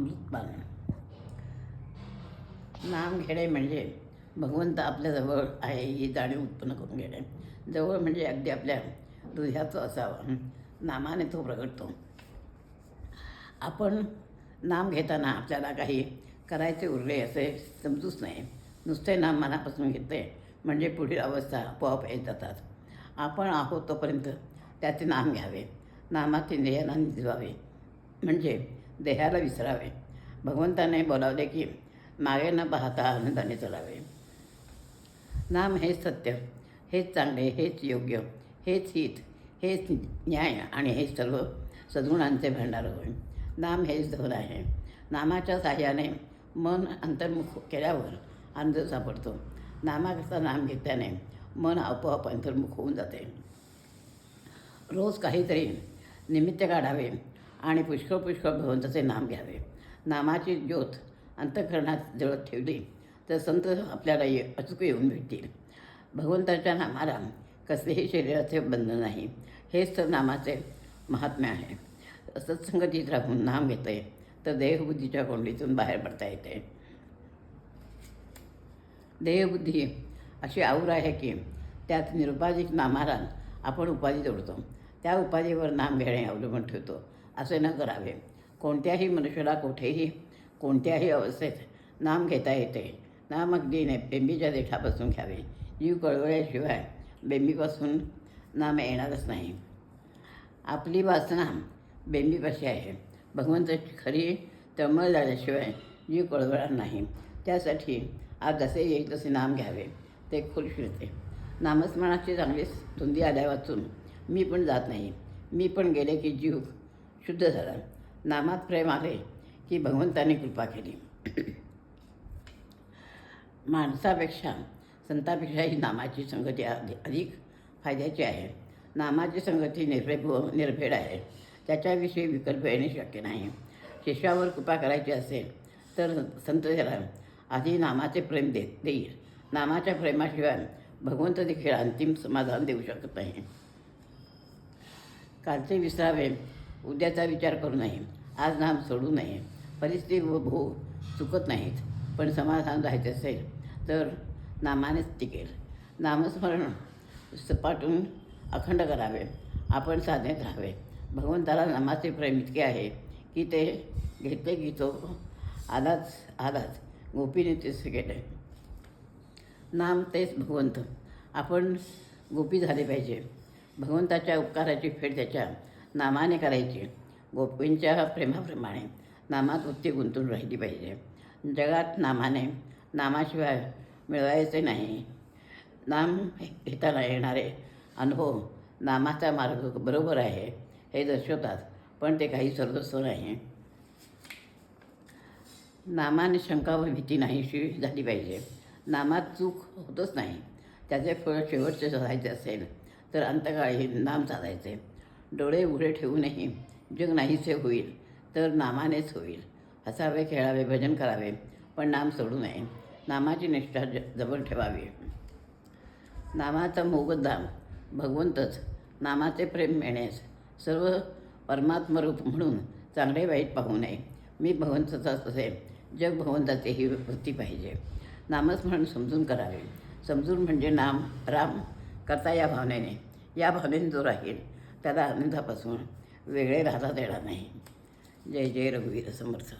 अमृतपान नाम घेणे म्हणजे भगवंत आपल्याजवळ आहे ही जाणीव उत्पन्न करून घेणे. जवळ म्हणजे अगदी आपल्या हृदयाचं असावं. नामाने तो प्रगटतो. आपण नाम घेताना आपल्याला काही करायचे उरले असे समजूच नाही. नुसते नाम मनापासून घेते म्हणजे पुढील अवस्था आपोआप येत जातात. आपण आहोत तोपर्यंत त्याचे नाम घ्यावे. नामाचे देहाना निजवावे म्हणजे देहाला विसरावे. भगवंताने बोलावले की मागे न पाहता आनंदाने चलावे. नाम हेच सत्य हेच चांगले हेच योग्य हेच हित हेच न्याय आणि हे सर्व सद्गुणांचे भांडार होय. नाम हेच धोर आहे. नामाच्या साह्याने मन अंतर्मुख केल्यावर आनंद सापडतो. नामाकरता नाम घेतल्याने मन आपोआप अंतर्मुख होऊन जाते. रोज काहीतरी निमित्त काढावे आणि पुष्कळ पुष्कळ भगवंताचे नाम घ्यावे. नामाची ज्योत अंतःकरणात जळत ठेवली तर संत आपल्याला ये अचूक येऊन भेटतील. भगवंताच्या नामाला कसलेही शरीराचे बंधन नाही. हेच तर नामाचे महात्म्य आहे. सत्संगतीत राहून नाम घेते तर देहबुद्धीच्या कोंडीतून बाहेर पडता येते. देहबुद्धी अशी आऊर आहे की त्यात निरुपाधिक नामाला आपण उपाधी जोडतो. त्या उपाधीवर नाम घेणे अवलंबून ठेवतो. असे न करावे. कोणत्याही मनुष्याला कुठेही कोणत्याही अवस्थेत नाम घेता येते. नाम अगदी ने बेंबीच्या देठापासून घ्यावे. जीव कळवळ्याशिवाय बेंबीपासून नाम येणारच नाही. आपली वासना बेंबीपाशी आहे. भगवंताची खरी तळमळ झाल्याशिवाय जीव कळवळणार नाही. त्यासाठी आज जसे येईल तसे नाम घ्यावे. ते खुल शिरते नामस्मरणाची चांगली धुंदी आल्या वाचून मी पण जात नाही. मी पण गेले की जीव शुद्ध झाला. नामात प्रेम आले की भगवंताने कृपा केली. माणसापेक्षा संतापेक्षा ही नामाची संगती अधिक फायद्याची आहे. नामाची संगती निर्भेद व निर्भेड आहे. त्याच्याविषयी विकल्प येणे शक्य नाही. शिष्यावर कृपा करायची असेल तर संत त्याला आधी नामाचे प्रेम दे देईल. नामाच्या प्रेमाशिवाय भगवंत देखील अंतिम समाधान देऊ शकत नाही. कालचे विसरावे उद्याचा विचार करू नये. आज नाम सोडू नये. परिस्थिती व भो चुकत नाहीत पण समाधान राहायचे असेल तर नामानेच टिकेल. नामस्मरण सपाटून अखंड करावे. आपण साधनेत राहावे भगवंताला नामाचे प्रेम इतके आहे की ते घेतले की तो आलाच आलाच. गोपीने तेच केले नाम तेच भगवंत. आपण गोपी झाले पाहिजे. भगवंताच्या उपकाराची फेड त्याच्या नामाने करायची. गोपींच्या प्रेमाप्रमाणे नामात वृत्ती गुंतून राहिली पाहिजे. जगात नामाने नामाशिवाय मिळवायचे नाही. नाम घेताना येणारे अनुभव नामाचा मार्ग बरोबर आहे हे दर्शवतात पण ते काही सर्वस्व नाही. नामाने शंका व भीती नाहीशी झाली पाहिजे. नामात चूक होतच नाही. त्याचे फळ शेवटचे साधायचे असेल तर अंतकाळी नाम साधायचे. डोळे उघडे ठेवूनही जग नाहीसे होईल तर नामानेच होईल. हसावे खेळावे भजन करावे पण नाम सोडू नये. नामाची निष्ठा ज जबर ठेवावी. नामाचा मोगदाम भगवंतच. नामाचे प्रेम मिळण्यास सर्व परमात्मरूप म्हणून चांगले वाईट पाहू नये. मी भगवंताचाच असे जग भगवंताची ही वृत्ती पाहिजे. नामस्मरण समजून करावे. समजून म्हणजे नाम राम करता या भावनेने. या भावनेने जो राहील त्याला आनंदापासून वेगळे राहता येणार नाही. जय जय रघुवीर समर्थ.